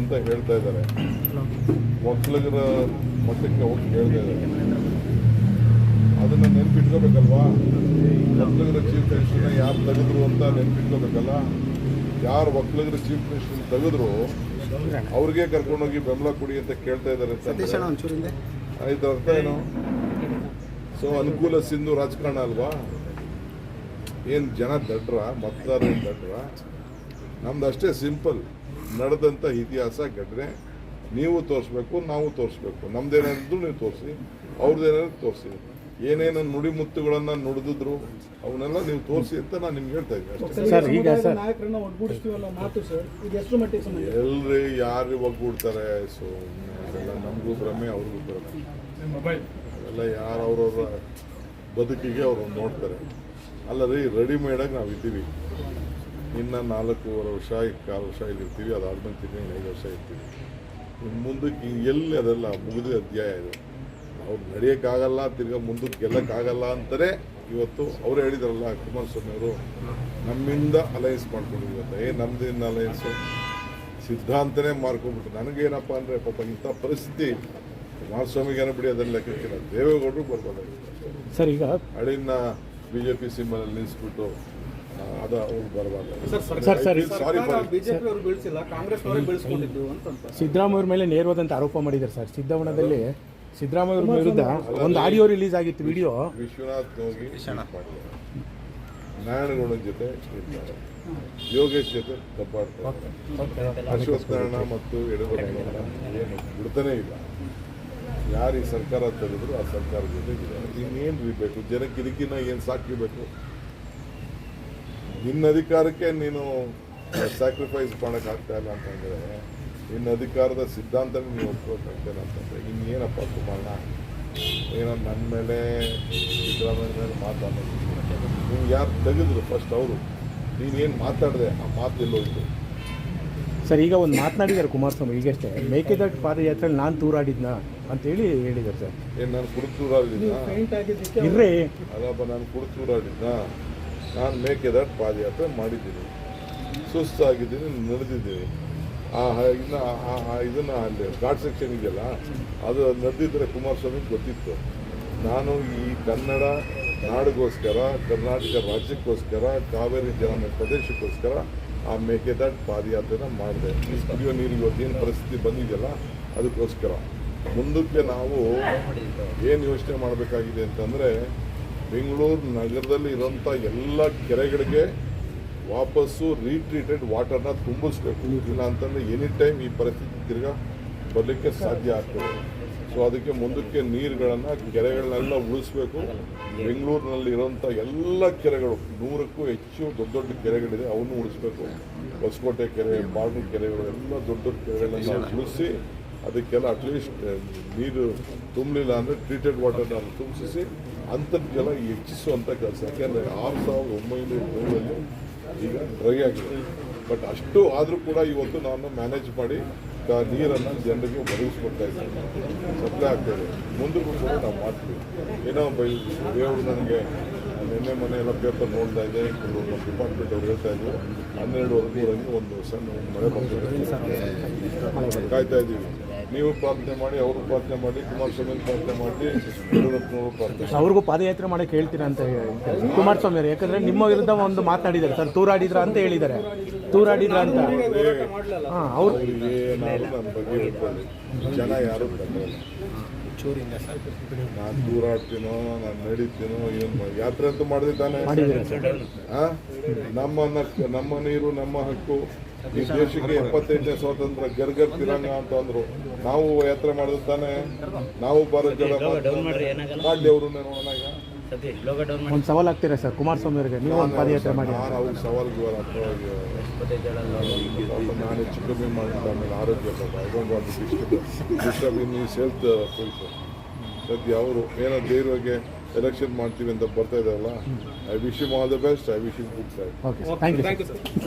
ಅಂತ ಹೇಳ್ತಾ ಇದ್ದಾರೆ. ಒಕ್ಕಲಿಗರ ಮಟ್ಟಕ್ಕೆ ಹೋಗಿ ಹೇಳ್ತಾ ಇದ್ದಾರೆ. ಅದನ್ನು ನೆನ್ಪಿಟ್ಕೋಬೇಕಲ್ವಾ? ಒಕ್ಕಲಿಗರ ಚೀಫ್ ಮಿನಿಸ್ಟರ್ನ ಯಾರು ತೆಗೆದ್ರು ಅಂತ ನೆನ್ಪಿಟ್ಕೋಬೇಕಲ್ಲ? ಯಾರು ಒಕ್ಕಲಿಗರ ಚೀಫ್ ಮಿನಿಸ್ಟರ್ ತೆಗೆದ್ರು ಅವ್ರಿಗೆ ಕರ್ಕೊಂಡೋಗಿ ಬೆಂಬಲ ಕೊಡಿ ಅಂತ ಕೇಳ್ತಾ ಇದ್ದಾರೆ ಇದ್ರ ಅರ್ಥ ಏನು? ಸೊ ಅನುಕೂಲ ಸಿಂಧು ರಾಜಕಾರಣ ಅಲ್ವಾ? ಏನು ಜನ ದಡ್ರ ಮತದಾರ ದಡ್ರ? ನಮ್ದು ಅಷ್ಟೇ ಸಿಂಪಲ್ ನಡೆದಂಥ ಇತಿಹಾಸ ಘಟನೆ ನೀವು ತೋರಿಸ್ಬೇಕು ನಾವು ತೋರಿಸ್ಬೇಕು. ನಮ್ದೇನಾದ್ರು ನೀವು ತೋರಿಸಿ ಅವ್ರದ್ದೇನಾದ್ರು ತೋರಿಸಿ. ಏನೇನು ನುಡಿಮುತ್ತುಗಳನ್ನು ನುಡಿದ್ರು ಅವನ್ನೆಲ್ಲ ನೀವು ತೋರಿಸಿ ಅಂತ ನಾನು ನಿಮ್ಗೆ ಹೇಳ್ತಾ ಇದ್ದೀನಿ ಅಷ್ಟೇ. ಸರ್, ಈಗ ಸಮುದಾಯದ ಸರ್- ನಾಯಕರನ್ನ ಒಗ್ಗೂಡಿಸ್ತೀವಲ್ಲ ಮಾತು ಸರ್? ಇದು ಎಷ್ಟು ಮಟ್ಟಿಗೆ ಸಂಬಂಧ? ಎಲ್ರಿ ಯಾರು ಒಗ್ಗೂಡ್ತಾರೆ? ಸೊ ಅದೆಲ್ಲ ನಮಗೂ ಭ್ರಮೆ ಅವ್ರಿಗೂ ಭ್ರಮೆ. ಅವೆಲ್ಲ ಯಾರು ಅವ್ರವ್ರ ಬದುಕಿಗೆ ಅವ್ರು ನೋಡ್ತಾರೆ. ಅಲ್ಲ ರೀ ರೆಡಿಮೇಡಾಗಿ ನಾವು ಇದ್ದೀವಿ. ಇನ್ನು ನಾಲ್ಕೂವರೆ ವರ್ಷ ಕಾಲು ವರ್ಷ ಇಲ್ಲಿರ್ತೀವಿ ಅದಾದ್ಮೇಲೆ ತಿಂಗಳು ಐದು ವರ್ಷ ಇರ್ತೀವಿ. ಇನ್ನು ಮುಂದಕ್ಕೆ ಎಲ್ಲಿ ಅದೆಲ್ಲ ಮುಗಿದ ಅಧ್ಯಾಯ ಇದು. ಅವ್ರು ನಡೆಯೋಕ್ಕಾಗಲ್ಲ ತಿರ್ಗಾ ಮುಂದಕ್ಕೆ ಗೆಲ್ಲಕ್ಕಾಗಲ್ಲ ಅಂತಲೇ ಇವತ್ತು ಅವರು ಹೇಳಿದಾರಲ್ಲ ಕುಮಾರಸ್ವಾಮಿ ಅವರು ನಮ್ಮಿಂದ ಅಲಯನ್ಸ್ ಇವತ್ತು. ಏ ನಮ್ಮದಿಂದ ಅಲಯನ್ಸು ಸಿದ್ಧಾಂತನೇ ಮಾರ್ಕೊಂಡ್ಬಿಟ್ಟು ನನಗೇನಪ್ಪ ಅಂದರೆ ಪಾಪ ಇಂಥ ಪರಿಸ್ಥಿತಿ ಕುಮಾರಸ್ವಾಮಿಗೇನೋ ಬಿಡಿ ಅದೆಲ್ಲ ಲೆಕ್ಕಕ್ಕಿಲ್ಲ ದೇವೇಗೌಡರು ಬರ್ಬೋದಾಗಿತ್ತು ಸರ್ ಈಗ ಹಳಿನ ಬಿ ಜೆ ಪಿ ಸಿಂಬಲಲ್ಲಿ ನಿಲ್ಲಿಸ್ಬಿಟ್ಟು ಅವ್ರು ಬರಬಾರ್ದು sir, sir, sorry for BJP ಅವರು ಬೀಳಿಸಿಲ್ಲ ಕಾಂಗ್ರೆಸ್ ಅವರೇ ಬೆಳೆಸ್ಕೊಂಡಿದ್ದು ಅಂತ ಸಿದ್ದರಾಮಯ್ಯ ಮೇಲೆ ನೇರವಾದಂತ ಆರೋಪ ಮಾಡಿದ್ದಾರೆ ಸರ್. ಸಿದ್ದವನದಲ್ಲಿ ಸಿದ್ದರಾಮಯ್ಯ ವಿರುದ್ಧ ಒಂದು ಆಡಿಯೋ ರಿಲೀಸ್ ಆಗಿತ್ತು ವಿಡಿಯೋ. ವಿಶ್ವನಾಥ್ ಹೋಗಿ ನಾರಾಯಣಗೌಡ ಜೊತೆ ಇರ್ತಾರೆ ಯೋಗೇಶ್ ಜೊತೆ ತಪ್ಪಾಡ್ತಾರೆ ಅಶ್ವತ್ಥನಾರಾಯಣ ಮತ್ತು ಯಡಿಯೂರಪ್ಪ ಏನು ಬಿಡ್ತಾನೆ ಇಲ್ಲ. ಯಾರು ಈ ಸರ್ಕಾರ ತೆಗೆದ್ರು ಆ ಸರ್ಕಾರ ಜೊತೆ ಇದ್ದಾರೆ ಇನ್ನೇನು ಬೇಕು ಜನಕ್ಕೆ ಇದಕ್ಕಿನ್ನ ಏನು ಸಾಕಿಬೇಕು ನಿನ್ನ ಅಧಿಕಾರಕ್ಕೆ ನೀನು ಸ್ಯಾಕ್ರಿಫೈಸ್ ಮಾಡೋಕ್ಕಾಗ್ತಾ ಇಲ್ಲ ಅಂತಂದರೆ ನಿನ್ನ ಅಧಿಕಾರದ ಸಿದ್ಧಾಂತ ನೀವು ಇಲ್ಲ ಅಂತಂದರೆ ಇನ್ನೇನಪ್ಪ ಕುಮಾರಣ್ಣ? ಏನೋ ನನ್ನ ಮೇಲೆ ಸಿದ್ದರಾಮಯ್ಯ ಮೇಲೆ ಮಾತಾಡೋದು ನೀವು ಯಾರು ತೆಗೆದ್ರು? ಫಸ್ಟ್ ಅವರು. ನೀನೇನು ಮಾತಾಡಿದೆ? ಆ ಮಾತು ಎಲ್ಲೋಯ್ತು. ಸರ್ ಈಗ ಒಂದು ಮಾತನಾಡಿದ್ದಾರೆ ಕುಮಾರಸ್ವಾಮಿ ಈಗಷ್ಟೇ ಮೇಕೆದಾಟು ಪಾದಯಾತ್ರೆಯಲ್ಲಿ ನಾನು ತೂರಾಡಿದ್ನ ಅಂತೇಳಿ ಹೇಳಿದ್ದಾರೆ ಸರ್. ಏನು ನಾನು ಫೈಂಟ್ ಆಗಿದ್ದಕ್ಕೆ ಇರ್ರಿ. ಅಲ್ಲಪ್ಪ ನಾನು ಕುಡಿತೂರಾಡಿದ್ದ ನಾನು ಮೇಕೆದಾಟು ಪಾದಯಾತ್ರೆ ಮಾಡಿದ್ದೀನಿ. ಸುಸ್ತಾಗಿದ್ದೀನಿ, ನಡೆದಿದ್ದೀನಿ. ಆ ಇನ್ನು ಇದನ್ನ ಅಲ್ಲಿ ಘಾಟ್ ಸೆಕ್ಷನ್ ಇದೆಯಲ್ಲ, ಅದು ನಡೆದಿದ್ದರೆ ಕುಮಾರಸ್ವಾಮಿ ಗೊತ್ತಿತ್ತು. ನಾನು ಈ ಕನ್ನಡ ನಾಡಿಗೋಸ್ಕರ, ಕರ್ನಾಟಕ ರಾಜ್ಯಕ್ಕೋಸ್ಕರ, ಕಾವೇರಿ ಜನ ಪ್ರದೇಶಕ್ಕೋಸ್ಕರ ಆ ಮೇಕೆದಾಟು ಪಾದಯಾತ್ರೆನ ಮಾಡಿದೆ. ಈ ಕುಡಿಯೋ ನೀರಿಗೆ ಏನು ಪರಿಸ್ಥಿತಿ ಬಂದಿದೆಯಲ್ಲ, ಅದಕ್ಕೋಸ್ಕರ. ಮುಂದಕ್ಕೆ ನಾವು ಏನು ಯೋಚನೆ ಮಾಡಬೇಕಾಗಿದೆ ಅಂತಂದರೆ ಬೆಂಗಳೂರು ನಗರದಲ್ಲಿ ಇರೋಂಥ ಎಲ್ಲ ಕೆರೆಗಳಿಗೆ ವಾಪಸ್ಸು ರೀಟ್ರೀಟೆಡ್ ವಾಟರ್ನ ತುಂಬಿಸ್ಬೇಕು. ಇಲ್ಲ ಅಂತಂದರೆ ಎನಿ ಟೈಮ್ ಈ ಪರಿಸ್ಥಿತಿ ತಿರ್ಗಾ ಬರಲಿಕ್ಕೆ ಸಾಧ್ಯ ಆಗ್ತದೆ. ಸೊ ಅದಕ್ಕೆ ಮುಂದಕ್ಕೆ ನೀರುಗಳನ್ನು, ಕೆರೆಗಳನ್ನೆಲ್ಲ ಉಳಿಸ್ಬೇಕು. ಬೆಂಗಳೂರಿನಲ್ಲಿ ಇರೋಂಥ ಎಲ್ಲ ಕೆರೆಗಳು, ನೂರಕ್ಕೂ ಹೆಚ್ಚು ದೊಡ್ಡ ದೊಡ್ಡ ಕೆರೆಗಳಿದೆ, ಅವನ್ನು ಉಳಿಸ್ಬೇಕು. ಹೊಸಕೋಟೆ ಕೆರೆ, ಬಾರ್ಡರ್ ಕೆರೆಗಳು, ಎಲ್ಲ ದೊಡ್ಡ ದೊಡ್ಡ ಕೆರೆಗಳನ್ನು ಉಳಿಸಿ ಅದಕ್ಕೆಲ್ಲ ಅಟ್ಲೀಸ್ಟ್ ನೀರು ತುಂಬಲಿಲ್ಲ ಅಂದರೆ ಟ್ರೀಟೆಡ್ ವಾಟರ್ನ ತುಂಬಿಸಿ ಅಂತರ್ಜಲ ಹೆಚ್ಚಿಸುವಂಥ ಕೆಲಸ. ಯಾಕೆಂದರೆ ಆರು ಸಾವಿರದ ಒಂಬೈನೂರು ನೂರಲ್ಲಿ ಈಗ ಡ್ರೈ ಆಗಿದೆ. ಬಟ್ ಅಷ್ಟು ಆದರೂ ಕೂಡ ಇವತ್ತು ನಾನು ಮ್ಯಾನೇಜ್ ಮಾಡಿ ನೀರನ್ನು ಜನರಿಗೆ ಒದಗಿಸ್ಕೊಡ್ತಾ ಇದ್ದೀನಿ. ಸಪ್ಲೈ ಆಗ್ತಾ ಇದೆ. ಮುಂದಕ್ಕೂ ಕೂಡ ನಾವು ಮಾಡ್ತೀವಿ. ಏನೋ ಬೈ ದೇವರು ನನಗೆ ನಿನ್ನೆ ಮನೆ ಎಲ್ಲ ಪೇಪರ್ ನೋಡ್ತಾ ಇದೆ ಒಂದು ನಮ್ಮ ಡಿಪಾರ್ಟ್ಮೆಂಟ್ ಅವ್ರು ಹೇಳ್ತಾ ಇದ್ರು. ಹನ್ನೆರಡು ಹದಿಮೂರಂಗೆ ಒಂದು ಸಣ್ಣ ಮಳೆ ಬರ್ತಾ ಕಾಯ್ತಾ ಇದ್ದೀವಿ. ನೀವು ಪ್ರಾರ್ಥನೆ ಮಾಡಿ ಅವರು ಪ್ರಾರ್ಥನೆ ಮಾಡಿ ಕುಮಾರಸ್ವಾಮಿ ಪ್ರಾರ್ಥನೆ ಮಾಡಿ ಯಡಿಯೂರಪ್ಪನವರು ಪ್ರಾರ್ಥನೆ ಮಾಡಿ. ಅವ್ರಿಗೂ ಪಾದಯಾತ್ರೆ ಮಾಡಕ್ಕೆ ಹೇಳ್ತೀರಾ ಅಂತ ಹೇಳಿ ಕುಮಾರಸ್ವಾಮಿ ಅವರು ಯಾಕಂದ್ರೆ ನಿಮ್ಮ ವಿರುದ್ಧ ಒಂದು ಮಾತಾಡಿದ್ದಾರೆ. ಸರ್ ತೂರಾಡಿದ್ರ ಅಂತ ಹೇಳಿದ್ದಾರೆ. ತೂರಾಡಿದ್ರ ಅಂತ. ಹಾಂ ಅವ್ರು ಅವ್ರಿಗೆ ಏನಾದ್ರು ನನ್ನ ಬಗ್ಗೆ ಹೇಳ್ಕೊಳ್ಳಿ. ಜನ ಯಾರು ನಾನು ದೂರಾಡ್ತೀನೋ ನಾನು ನಡೀತೀನೋ ಏನು ಯಾತ್ರೆ ಅಂತೂ ಮಾಡಿದ್ದಾನೆ ನಮ್ಮ ಸರ್. ನಮ್ಮನ್ನ ನಮ್ಮ ನೀರು ನಮ್ಮ ಹಕ್ಕು. ಈ ದೇಶಕ್ಕೆ ಎಪ್ಪತ್ತೈದನೇ ಸ್ವಾತಂತ್ರ್ಯ ಗರ್ಗರ್ ತಿರಂಗ ಅಂತ ಅಂದ್ರು. ನಾವು ಯಾತ್ರೆ ಮಾಡಿದ್ರೆ ತಾನೆ ನಾವು ಭಾರತ ಜನ ಮಾಡಿ ಅವರು ನೋಡೋಣ ಈಗ. ಒಂದು ಸವಾಲ್ ಆಗ್ತೀರಾ ಸರ್? ಕುಮಾರಸ್ವಾಮಿ ಅವರಿಗೆ ನೀವು ಒಂದು ಪಾದಯಾತ್ರೆ ಮಾಡಿ ನಾನು ಅವ್ರಿಗೆ ಸವಾಲ್ಗೆ ನಾನು ಹೆಚ್ಚು ಕಮ್ಮಿ ಮಾಡಿದ್ದ ಆಮೇಲೆ ಆರೋಗ್ಯ ಡಿಸ್ಟರ್ಬ್ ಇನ್ ಈಸ್ ಹೆಲ್ತ್ ಸದ್ಯ ಅವರು ಏನೋ ಧೈರ್ಯವಾಗಿ ಎಲೆಕ್ಷನ್ ಮಾಡ್ತೀವಿ ಅಂತ ಬರ್ತಾ ಇದ್ದಾರಲ್ಲ I wish you all the best I wish you good side okay thank you